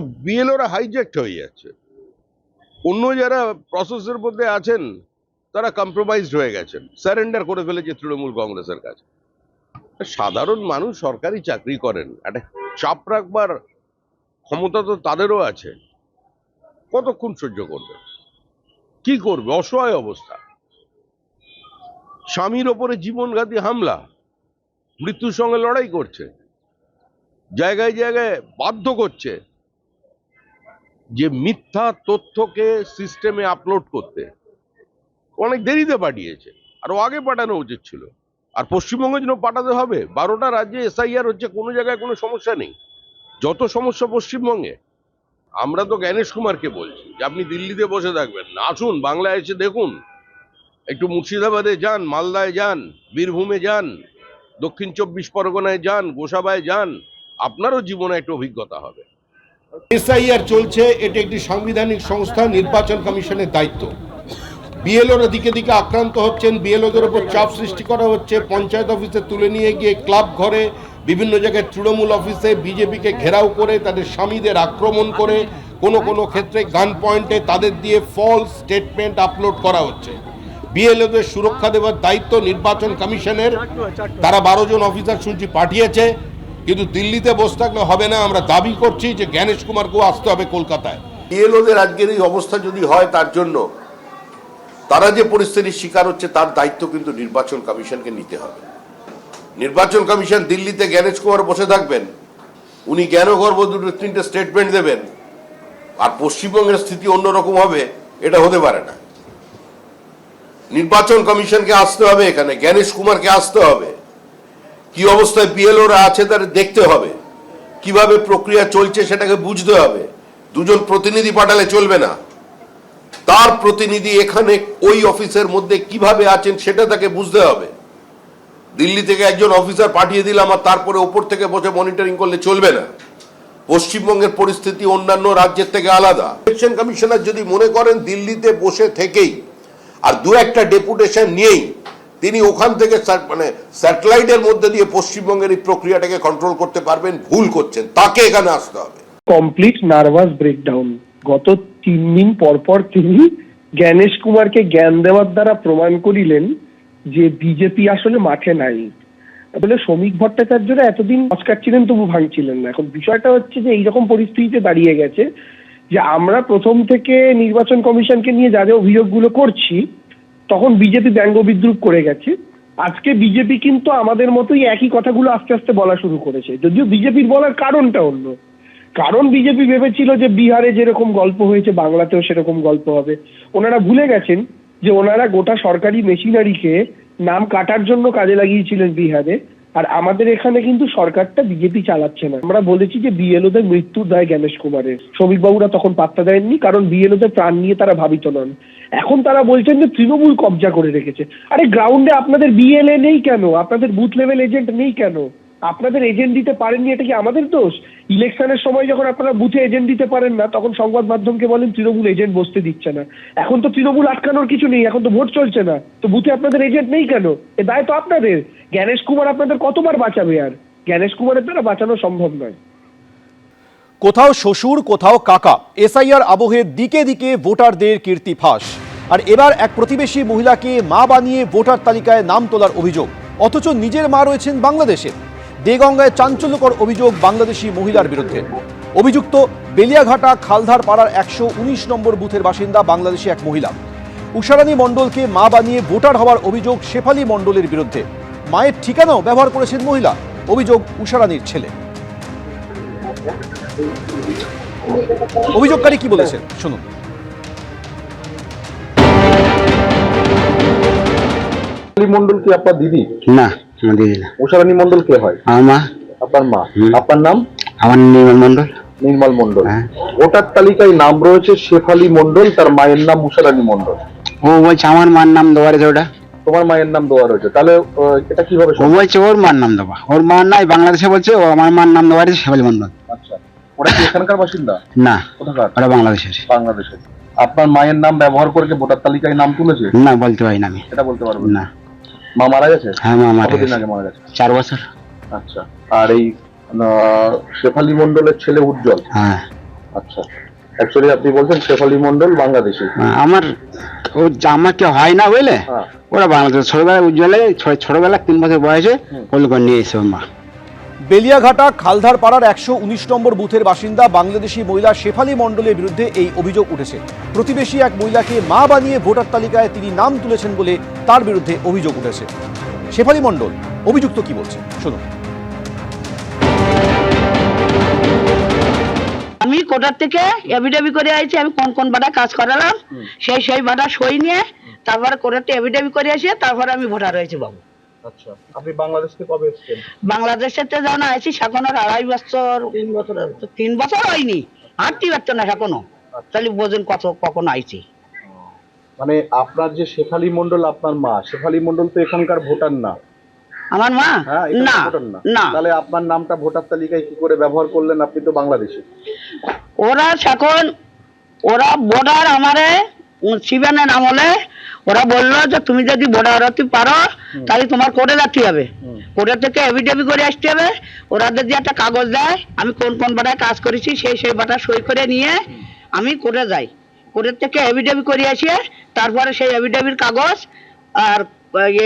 বিএলওরা hijacked হয়ে যাচ্ছে। অন্য যারা প্রসেসের মধ্যে আছেন, তারা কম্প্রোমাইজড হয়ে গেছেন। স্যারেন্ডার করে ফেলেছে তৃণমূল কংগ্রেসের কাছে। সাধারণ মানুষ সরকারি চাকরি করেন। একটা চাপ রাখবার ক্ষমতা তো তাদেরও আছে। কতক্ষণ সহ্য করবে? কি করবে? অসহায় অবস্থা। স্বামীর ওপরে জীবনঘাতী হামলা। মৃত্যুর সঙ্গে লড়াই করছে। জায়গায় জায়গায় বাধ্য করছে। যে মিথ্যা তথ্যকে সিস্টেমে আপলোড করতে। অনেক দেরিতে পাঠিয়েছে। আরও আগে পাঠানো উচিত ছিল। আর পশ্চিমবঙ্গের জন্য পাঠাতে হবে, বারোটা রাজ্যে এসআইআর হচ্ছে, কোনো জায়গায় কোনো সমস্যা নেই। যত সমস্যা পশ্চিমবঙ্গে, আমরা তো জ্ঞানেশ কুমারকে বলছি যে আপনি দিল্লিতে বসে থাকবেন। না আসুন, বাংলায় এসে দেখুন। একটু মুর্শিদাবাদে যান, মালদায় যান, বীরভূমে যান, দক্ষিণ চব্বিশ পরগনায় যান, গোসাবায় যান, আপনারও জীবনে একটা অভিজ্ঞতা হবে। এসআইআর চলছে, এটি একটি সাংবিধানিক সংস্থা, নির্বাচন কমিশনের দায়িত্ব। বিএলওরা দিকে দিকে আক্রান্ত হচ্ছেন, বিএলওদের উপর চাপ সৃষ্টি করা হচ্ছে, পঞ্চায়েত অফিসে তুলে নিয়ে গিয়ে ক্লাব ঘরে, বিভিন্ন জায়গায় তৃণমূল অফিসে, বিজেপিকে ঘেরাও করে, তাদের স্বামীদের আক্রমণ করে, কোনো কোনো ক্ষেত্রে গান পয়েন্টে তাদের দিয়ে ফলস স্টেটমেন্ট আপলোড করা হচ্ছে। বিএলওদের সুরক্ষা দেওয়ার দায়িত্ব নির্বাচন কমিশনের। তারা বারো জন অফিসার শুনছি পাঠিয়েছে। কিন্তু দিল্লিতে বসে থাকলে হবে না, আমরা দাবি করছি যে জ্ঞানেশ কুমারকেও আসতে হবে কলকাতায়। বিএলওদের আজকের এই অবস্থা যদি হয় তার জন্য, তারা যে পরিস্থিতির শিকার হচ্ছে তার দায়িত্ব কিন্তু নির্বাচন কমিশনকে নিতে হবে। নির্বাচন কমিশন দিল্লিতে জ্ঞানেশ কুমার বসে থাকবেন, উনি জ্ঞানগর্ভ দুটো তিনটে স্টেটমেন্ট দেবেন, আর পশ্চিমবঙ্গের স্থিতি অন্যরকম হবে, এটা হতে পারে না। নির্বাচন কমিশনকে আসতে হবে এখানে, জ্ঞানেশ কুমারকে আসতে হবে। কি অবস্থায় বিএলওরা আছে তার দেখতে হবে। কীভাবে প্রক্রিয়া চলছে সেটাকে বুঝতে হবে। দুজন প্রতিনিধি পাঠালে চলবে না। তার প্রতিনিধি এখানে ওই অফিসের মধ্যে কীভাবে আছেন সেটা তাকে বুঝতে হবে। দিল্লি থেকে একজন অফিসার পাঠিয়ে দিলাম আর তারপরে ওপর থেকে বসে মনিটরিং করলে চলবে না। পশ্চিমবঙ্গের পরিস্থিতি অন্যান্য রাজ্যের থেকে আলাদা। ইলেকশন কমিশনার যদি মনে করেন দিল্লিতে বসে থেকেই আর দু একটা ডেপুটেশন নিয়েই তিনি ওখান থেকে মানে স্যাটেলাইটের মধ্যে দিয়ে পশ্চিমবঙ্গের এই প্রক্রিয়াটাকে কন্ট্রোল করতে পারবেন, ভুল করছেন, তাকে এখানে আসতে হবে। কমপ্লিট নার্ভাস ব্রেকডাউন গত তিন দিন পর পর তিনি জ্ঞানেশ কুমারকে জ্ঞান দেওয়ার দ্বারা প্রমাণ করিলেন যে বিজেপি আসলে মাঠে নাই। বলে শ্রমিক ভট্টাচার্যরা এতদিন অস্কার ছিলেন, তবু ভাঙছিলেন না। এখন বিষয়টা হচ্ছে যে এইরকম পরিস্থিতিতে দাঁড়িয়ে গেছে যে আমরা প্রথম থেকে নির্বাচন কমিশনকে নিয়ে যা যা অভিযোগগুলো করছি তখন বিজেপি ব্যঙ্গ বিদ্রুপ করে গেছে। আজকে বিজেপি কিন্তু আমাদের মতোই একই কথাগুলো আস্তে আস্তে বলা শুরু করেছে। যদিও বিজেপির বলার কারণটা অন্য। কারণ বিজেপি ভেবেছিল যে বিহারে যেরকম গল্প হয়েছে, বাংলাতেও সেরকম গল্প হবে। ওনারা ভুলে গেছেন যে ওনারা গোটা সরকারি মেশিনারিকে নাম কাটার জন্য কাজে লাগিয়েছিলেন বিহারে। আর আমাদের এখানে কিন্তু সরকারটা বিজেপি চালাচ্ছে না। আমরা বলেছি যে বিএলও বিএলওদের মৃত্যু দায় জ্ঞানেশ কুমারের। শ্রমিক বাবুরা তখন পাত্তা দেননি কারণ বিএলওদের প্রাণ নিয়ে তারা ভাবিত নন। এখন তারা বলছেন যে তৃণমূল কবজা করে রেখেছে। আরে গ্রাউন্ডে আপনাদের বিএলএ নেই কেন? আপনাদের বুথ লেভেল এজেন্ট নেই কেন? আপনাদের এজেন্ট দিতে পারেননি, এটা কি আমাদের দোষ? ইলেকশনের সময় যখন আপনারা বুথে এজেন্ট দিতে পারেন না, তখন সংবাদ মাধ্যমকে বলেন, তৃণমূল এজেন্ট বসতে দিচ্ছে না। এখন তো তৃণমূল আটকানোর কিছু নেই, এখন তো ভোট চলছে না। তো বুথে আপনাদের এজেন্ট নেই কেন? এ দায় তো আপনাদের। জ্ঞানেশ কুমার আপনাদের কতবার বাঁচাবে আর? জ্ঞানেশ কুমারের দ্বারা বাঁচানো সম্ভব নয়। কোথাও শ্বশুর, কোথাও কাকা, এসআইআর আবহে দিকে দিকে ভোটারদের কীর্তি ফাঁস আর এবার এক প্রতিবেশী মহিলাকে মা বানিয়ে ভোটার তালিকায় নাম তোলার অভিযোগ। অথচ নিজের মা রয়েছেন বাংলাদেশে। দেগঙ্গায় চাঞ্চল্যকর অভিযোগ বাংলাদেশি মহিলার বিরুদ্ধে। অভিযুক্ত বেলিয়াঘাটা খালধার পাড়ার একশো উনিশ নম্বর বুথের বাসিন্দা বাংলাদেশি এক মহিলা। উষারানী মণ্ডলকে মা বানিয়ে ভোটার হওয়ার অভিযোগ শেফালি মণ্ডলের বিরুদ্ধে। মায়ের ঠিকানাও ব্যবহার করেছেন মহিলা অভিযোগ উষারানীর ছেলে। অভিযোগকারী কি বলেছেন? শুনুন। মন্ডল কি আপনার দিদি? না। উষারানী মন্ডল কে হয়? আমার মা। আপনার মা। আপনার নাম? আমার নির্মল মন্ডল নির্মল মন্ডল হ্যাঁ। ভোটার তালিকায় নাম রয়েছে শেফালি মন্ডল তার মায়ের নাম উষারানী মন্ডল ও বলছে আমার মার নাম দেওয়া রয়েছে ওটা তোমার মায়ের নাম দেওয়া রয়েছে তাহলে এটা কীভাবে ও বলছে ওর মার নাম দেওয়া ওর মার নাই বাংলাদেশে বলছে ও আমার মার নাম দেওয়া রয়েছে শেফালি মন্ডল আচ্ছা। ওরা কি এখানকার বাসিন্দা? না। কোথাকার? ওটা বাংলাদেশের বাংলাদেশের আপনার মায়ের নাম ব্যবহার করে ভোটার তালিকায় নাম তুলেছে? না বলতে পারি না আমি। এটা বলতে পারব না। মা মারা গেছে? হ্যাঁ মা মারা কতদিন গেছে। আগে মারা গেছে? চার বছর। আচ্ছা আর এই আহ, শেফালি মন্ডলের ছেলে উজ্জ্বল? হ্যাঁ। আচ্ছা অ্যাকচুয়ালি আপনি বলছেন শেফালি মন্ডল বাংলাদেশি। আমার ও জামাকে হয় না বুঝলে হ্যাঁ। ওরা বাংলাদেশ ছোটবেলায় উজ্জ্বলে ছোটবেলা তিন বছর বয়সে করে নিয়ে এসে ওর মা। বেলিয়াঘাটা খালধার পাড়ার একশো উনিশ নম্বর বুথের বাসিন্দা বাংলাদেশি মহিলা শেফালি মণ্ডলের বিরুদ্ধে এই অভিযোগ উঠেছে। প্রতিবেশী এক মহিলাকে মা বানিয়ে ভোটার তালিকায় তিনি নাম তুলেছেন বলে তার বিরুদ্ধে অভিযোগ উঠেছে। শেফালি মণ্ডল অভিযুক্ত কি বলছে? শুনুন। আমি কোটার থেকে এভিডেভি করে আইছি আমি কোন কোন বাটা কাজ করালাম সেই সেই বাটা সই নিয়ে তারপরে কোটাতে এভিডেভি করে আসে তারপরে আমি ভোটার হয়েছি বাবু। আচ্ছা আপনি বাংলাদেশ থেকে কবে এসেছেন? বাংলাদেশের যখন আইছি আড়াই বছর তিন বছর তিন বছর হয়নি হাঁটতে পারতো না এখনও তাহলে বোঝেন কত কখন আইছি। মানে আপনার যে শেফালি মন্ডল আপনার মা শেফালি মন্ডল তো এখানকার ভোটার না। আমার মা? হ্যাঁ না না। তাহলে আপনার নামটা ভোটার তালিকায় কি করে ব্যবহার করলেন আপনি তো বাংলাদেশি? ওরা এখন ওরা বর্ডার আমারে শিবানের আমলে ওরা বলল যে তুমি যদি হতে পারো তাহলে তোমার কোর্টে যেতে হবে। কোর্টের থেকে এভিডেভি করে আসতে হবে। ওরা যদি একটা কাগজ দেয় আমি কোন কোন বাটায় কাজ করেছি সেই সেই বাটা সই করে নিয়ে আমি কোর্টে যাই। কোর্টের থেকে এভিডেভি করে আসিয়ে তারপরে সেই এভিডেভির কাগজ আর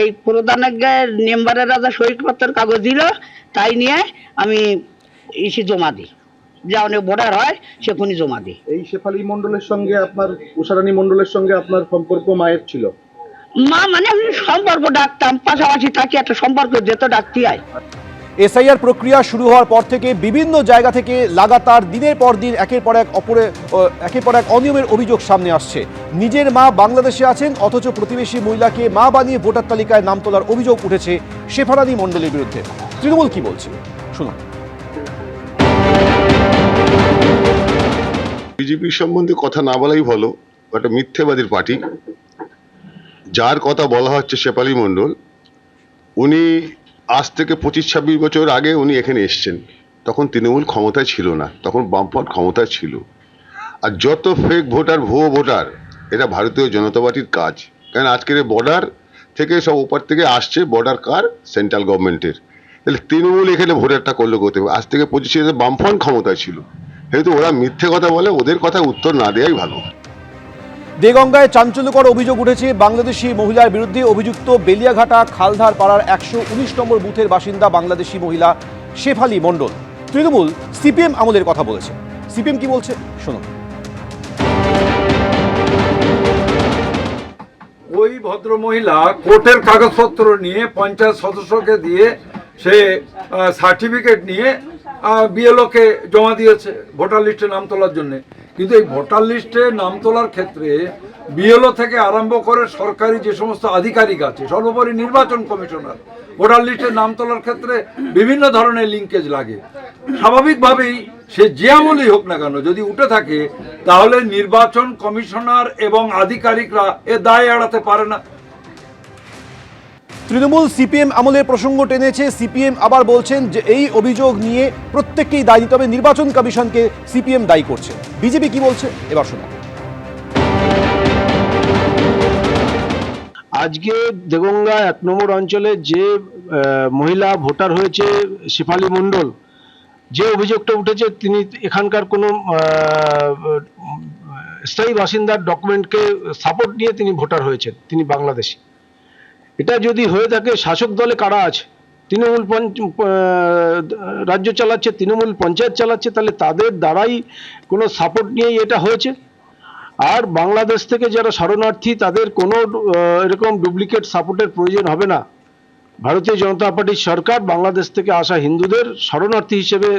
এই প্রধানের মেম্বারেরা যা সইপত্রের কাগজ দিল তাই নিয়ে আমি ইসি জমা দিই। ভোটার হয় সেখানে জমা দিই। এই শেফালি মন্ডলের সঙ্গে আপনার উষারানী মন্ডলের সঙ্গে আপনার সম্পর্ক মায়ের ছিল? মা মানে আমি সম্পর্ক ডাকতাম পাশাপাশি থাকি একটা সম্পর্ক যেত ডাকতে হয়। এসআইআর প্রক্রিয়া শুরু হওয়ার পর থেকে বিভিন্ন জায়গা থেকে লাগাতার দিনের পর দিন একের পর এক অপরে একের পর এক অনিয়মের অভিযোগ সামনে আসছে। নিজের মা বাংলাদেশে আছেন অথচ প্রতিবেশী মহিলাকে মা বানিয়ে ভোটার তালিকায় নাম তোলার অভিযোগ উঠেছে শেফারানি মণ্ডলের বিরুদ্ধে। তৃণমূল কি বলছে? শুনুন। বিজেপি সম্বন্ধে কথা না বলাই ভালো, একটা মিথ্যেবাদীর পার্টি। যার কথা বলা হচ্ছে শেপালি মণ্ডল, উনি আজ থেকে পঁচিশ ছাব্বিশ বছর আগে উনি এখানে এসছেন। তখন তৃণমূল ক্ষমতায় ছিল না, তখন বামফ্রন্ট ক্ষমতায় ছিল। আর যত ফেক ভোটার ভুয়ো ভোটার এটা ভারতীয় জনতা পার্টির কাজ। কারণ আজকের বর্ডার থেকে সব ওপার থেকে আসছে বর্ডার কার? সেন্ট্রাল গভর্নমেন্টের তাহলে তৃণমূল এখানে ভোটারটা করলে করতে হবে আজ থেকে পঁচিশে বামফ্রন্ট ক্ষমতায় ছিল। যেহেতু ওরা মিথ্যে কথা বলে ওদের কথা উত্তর না দেওয়াই ভালো। দেগঙ্গায় চাঞ্চল্যকর অভিযোগ উঠেছে বাংলাদেশি মহিলার বিরুদ্ধে অভিযুক্ত বেলিয়াঘাটা খালধার পাড়ার একশো উনিশ নম্বর বুথের বাসিন্দা বাংলাদেশি মহিলা শেফালি মণ্ডল। তৃণমূল সিপিএম আমলের কথা বলেছে। সিপিএম কি বলছে? শুনুন। ওই ভদ্র মহিলা কোর্টের কাগজপত্র নিয়ে পঞ্চায়েত সদস্যকে দিয়ে সে সার্টিফিকেট নিয়ে বিএলওকে জমা দিয়েছে ভোটার লিস্টে নাম তোলার জন্য। কিন্তু এই ভোটার লিস্টে নাম তোলার ক্ষেত্রে বিএলও থেকে আরম্ভ করে সরকারি যে সমস্ত আধিকারিক আছে, সর্বোপরি নির্বাচন কমিশনার, ভোটার লিস্টে নাম তোলার ক্ষেত্রে বিভিন্ন ধরনের লিঙ্কেজ লাগে। স্বাভাবিকভাবেই সে যে আমলই হোক না কেন, যদি উঠে থাকে, তাহলে নির্বাচন কমিশনার এবং আধিকারিকরা এ দায় এড়াতে পারে না। তৃণমূল সিপিএম আমলের প্রসঙ্গ টেনেছে। সিপিএম আবার বলছেন যে এই অভিযোগ নিয়ে প্রত্যেককেই দায়ী দিতে হবে। নির্বাচন কমিশনকে সিপিএম দায়ী করছে। বিজেপি কি বলছে? এবার শোনা। আজকে দেগঙ্গা এক নম্বর অঞ্চলে যে মহিলা ভোটার হয়েছে শেফালি মণ্ডল, যে অভিযোগটা উঠেছে, তিনি এখানকার কোনো স্থায়ী বাসিন্দার ডকুমেন্টকে সাপোর্ট নিয়ে তিনি ভোটার হয়েছেন। তিনি বাংলাদেশি। এটা যদি হয়ে থাকে, শাসক দলে কারা আছে? তৃণমূল রাজ্য চালাচ্ছে, তৃণমূল পঞ্চায়েত চালাচ্ছে, তাহলে তাদের দ্বারাই কোনো সাপোর্ট নিয়েই এটা হয়েছে? আর বাংলাদেশ থেকে যারা শরণার্থী, তাদের কোনো এরকম ডুপ্লিকেট সাপোর্টের প্রয়োজন হবে না। ভারতীয় জনতা পার্টির সরকার বাংলাদেশ থেকে আসা হিন্দুদের শরণার্থী হিসেবে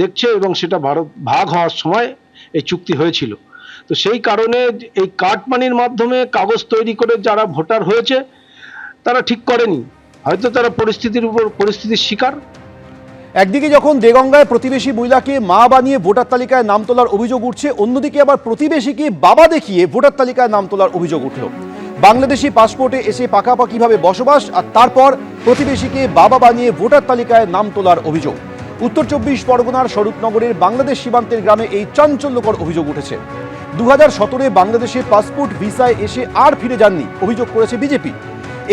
দেখছে এবং সেটা ভারত, ভাগ হওয়ার সময় এই চুক্তি হয়েছিল। তো সেই কারণে এই কাটমানির মাধ্যমে কাগজ তৈরি করে যারা ভোটার হয়েছে তারা ঠিক করেনি। হয়তো তারা পরিস্থিতির উপর, পরিস্থিতির শিকার। একদিকে যখন দেগঙ্গায় প্রতিবেশী মহিলাকে মা বানিয়ে ভোটার তালিকায় নাম তোলার অভিযোগ উঠছে, অন্যদিকে আবার প্রতিবেশীকে বাবা দেখিয়ে ভোটার তালিকায় নাম তোলার অভিযোগ উঠল। বাংলাদেশি পাসপোর্টে এসে পাকাপাকিভাবে বসবাস আর তারপর প্রতিবেশীকে বাবা বানিয়ে ভোটার তালিকায় নাম তোলার অভিযোগ। উত্তর চব্বিশ পরগনার স্বরূপনগরের বাংলাদেশ সীমান্তের গ্রামে এই চাঞ্চল্যকর অভিযোগ উঠেছে। দু হাজার সতেরোয় বাংলাদেশে পাসপোর্ট ভিসায় এসে আর ফিরে যাননি, অভিযোগ করেছে বিজেপি।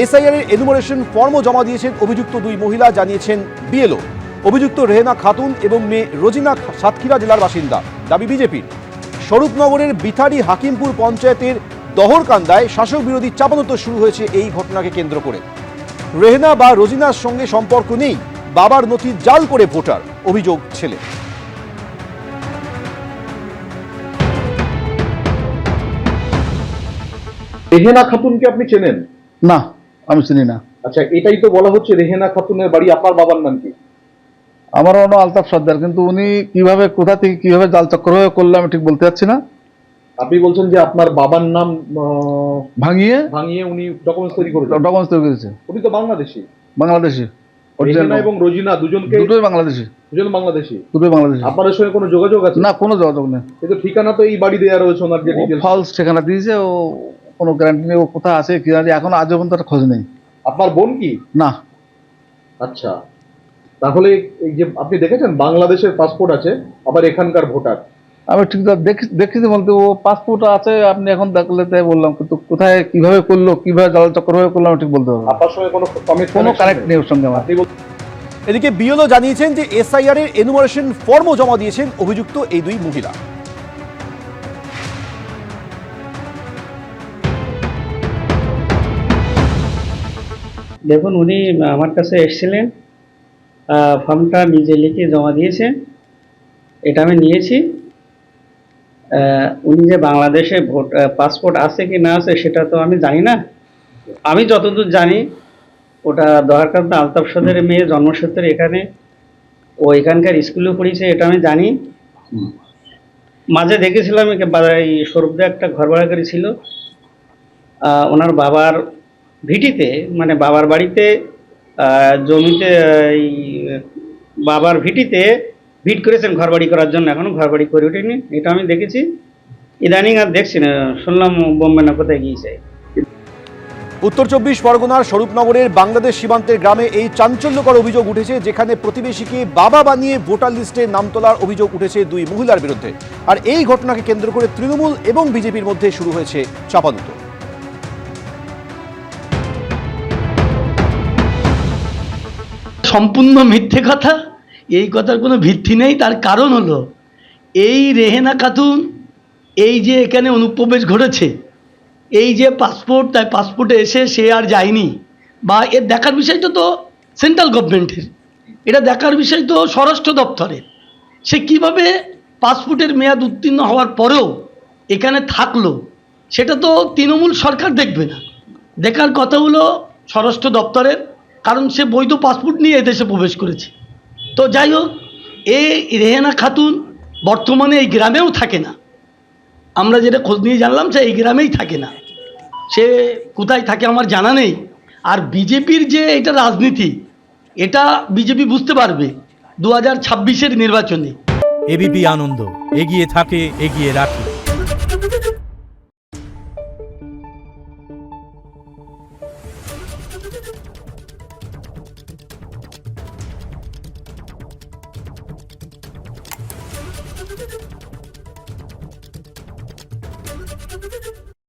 এসআইআর এর এনুমারেশন ফর্মও জমা দিয়েছেন অভিযুক্ত দুই মহিলা জানিয়েছেন বিএলও। অভিযুক্ত রেহেনা খাতুন এবং মেয়ে রোজিনা সাতক্ষীরা জেলার বাসিন্দা। দাবি বিজেপির। স্বরূপনগরের বিথারি হাকিমপুর পঞ্চায়েতের দহরকান্দায় শাসক বিরোধী চাপানোত্তর শুরু হয়েছে এই ঘটনাকে কেন্দ্র করে। রেহনা বা রোজিনার সঙ্গে সম্পর্ক নেই বাবার নথি জাল করে ভোটার অভিযোগ ছেলে। রেহেনা খাতুনকে আপনি চেনেন? না। আমি চিনি না। আচ্ছা এটাই তো বলা হচ্ছে রেহেনা খাতুনের বাড়ি আপনার বাবার নাম কি? আমার অন্য আলতাফ সর্দার কিন্তু উনি কীভাবে কোথা থেকে কীভাবে জাল চক্র করল আমি ঠিক বলতে পারছি না। আপনি বলছেন যে আপনার বাবার নাম ভাঙিয়ে ভাঙিয়ে উনি ডকুমেন্টস তৈরি করেছেন। ডকুমেন্টস তৈরি করেছে। উনি তো বাংলাদেশি। বাংলাদেশি। রেহেনা এবং রোজিনা দুজনকে দুটোই বাংলাদেশি। দুজন বাংলাদেশি। দুটোই বাংলাদেশি। আপনাদের সঙ্গে কোনো যোগাযোগ আছে? না কোনো যোগাযোগ নেই। কিন্তু ঠিকানা তো এই বাড়ি দেওয়া রয়েছে ওনার যে ফলস ঠিকানা দিয়েছে ও কোনো গ্যারান্টি নেই ও কোথায় আছে কি জানি এখন আজ পর্যন্ত একটা খোঁজ নেই। আপনার বোন কি? না। আচ্ছা। তাহলে এই যে আপনি দেখেছেন বাংলাদেশের পাসপোর্ট আছে আবার এখানকার ভোটার? আমি ঠিক দেখি দেখেছি বলতে ও পাসপোর্ট আছে আপনি এখন দেখলে তাই বললাম কিন্তু কোথায় কীভাবে করল কীভাবে জাল চক্র হয়ে করল আমি ঠিক বলতে পারব আপনার সঙ্গে কোনো কোনো কানেক্ট নেই? ওর সঙ্গে আমার। এদিকে বিএলও জানিয়েছেন যে এসআইআর এর এনুমারেশন ফর্মও জমা দিয়েছেন অভিযুক্ত এই দুই মহিলা। দেখুন উনি আমার কাছে এসেছিলেন ফর্মটা নিজে লিখে জমা দিয়েছে এটা আমি নিয়েছি। উনি যে বাংলাদেশে ভোট পাসপোর্ট আছে কি না আছে সেটা তো আমি জানি না। আমি যতদূর জানি ওটা দরকার আলতাফ সদের মেয়ে জন্মসূত্রে এখানে ও এখানকার স্কুলে পড়েছে এটা আমি জানি। মাঝে দেখেছিলাম এই সৌরভদা একটা ঘর ভাড়া করেছিল ওনার বাবার ভিটিতে মানে বাবার বাড়িতে জমিতে বাবার ভিটিতে ভিট করেছেন ঘর বাড়ি করার জন্য এখনও ঘর বাড়ি করে ওঠেনি। এটা আমি দেখেছি। ইদানিং আর দেখছি না, শুনলাম বোম্বে না কোথায় গিয়েছে। উত্তর চব্বিশ পরগনার স্বরূপনগরের বাংলাদেশ সীমান্তের গ্রামে এই চাঞ্চল্যকর অভিযোগ উঠেছে, যেখানে প্রতিবেশীকে বাবা বানিয়ে ভোটার লিস্টে নাম তোলার অভিযোগ উঠেছে দুই মহিলার বিরুদ্ধে। আর এই ঘটনাকে কেন্দ্র করে তৃণমূল এবং বিজেপির মধ্যে শুরু হয়েছে চাপানুতো। সম্পূর্ণ মিথ্যে কথা? এই কথার কোনো ভিত্তি নেই, তার কারণ হলো, এই রেহেনা খাতুন, এই যে এখানে অনুপ্রবেশ ঘটেছে, এই যে পাসপোর্ট তাই পাসপোর্টে এসে সে আর যায়নি, বা এর দেখার বিষয়টা তো সেন্ট্রাল গভর্নমেন্টের, এটা দেখার বিষয় তো স্বরাষ্ট্র দপ্তরের। সে কীভাবে পাসপোর্টের মেয়াদ উত্তীর্ণ হওয়ার পরেও এখানে থাকল, সেটা তো তৃণমূল সরকার দেখবে না। দেখার কথা হলো স্বরাষ্ট্র দপ্তরের কারণ সে বৈধ পাসপোর্ট নিয়ে এদেশে প্রবেশ করেছে। তো যাই হোক এই রেহেনা খাতুন বর্তমানে এই গ্রামেও থাকে না। আমরা যেটা খোঁজ নিয়ে জানলাম সে এই গ্রামেই থাকে না। সে কোথায় থাকে আমার জানা নেই। আর বিজেপির যে এটা রাজনীতি, এটা বিজেপি বুঝতে পারবে দু হাজার ছাব্বিশের নির্বাচনে। এবিপি আনন্দ, এগিয়ে থাকে, এগিয়ে রাখে।